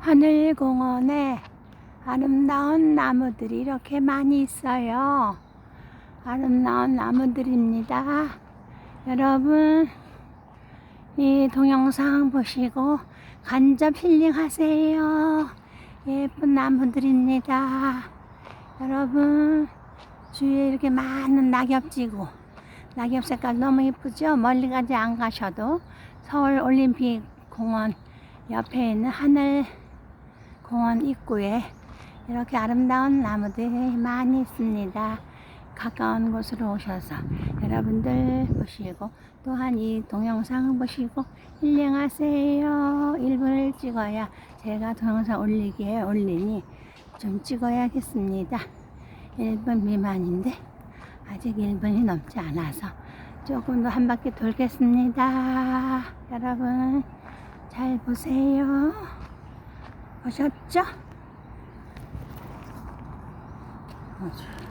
하늘공원에 아름다운 나무들이 이렇게 많이 있어요. 아름다운 나무들입니다. 여러분, 이 동영상 보시고 간접 힐링 하세요. 예쁜 나무들입니다. 여러분, 주위에 이렇게 많은 낙엽 지고, 낙엽 색깔 너무 예쁘죠? 멀리까지 안 가셔도 서울 올림픽 공원 옆에 있는 하늘 공원 입구에 이렇게 아름다운 나무들이 많이 있습니다. 가까운 곳으로 오셔서 여러분들 보시고 또한 이 동영상 보시고 힐링하세요. 1분을 찍어야 제가 동영상 올리기에 올리니 좀 찍어야겠습니다. 1분 미만인데 아직 1분이 넘지 않아서 조금 더 한 바퀴 돌겠습니다. 여러분 잘 보세요. 보셨죠? 아주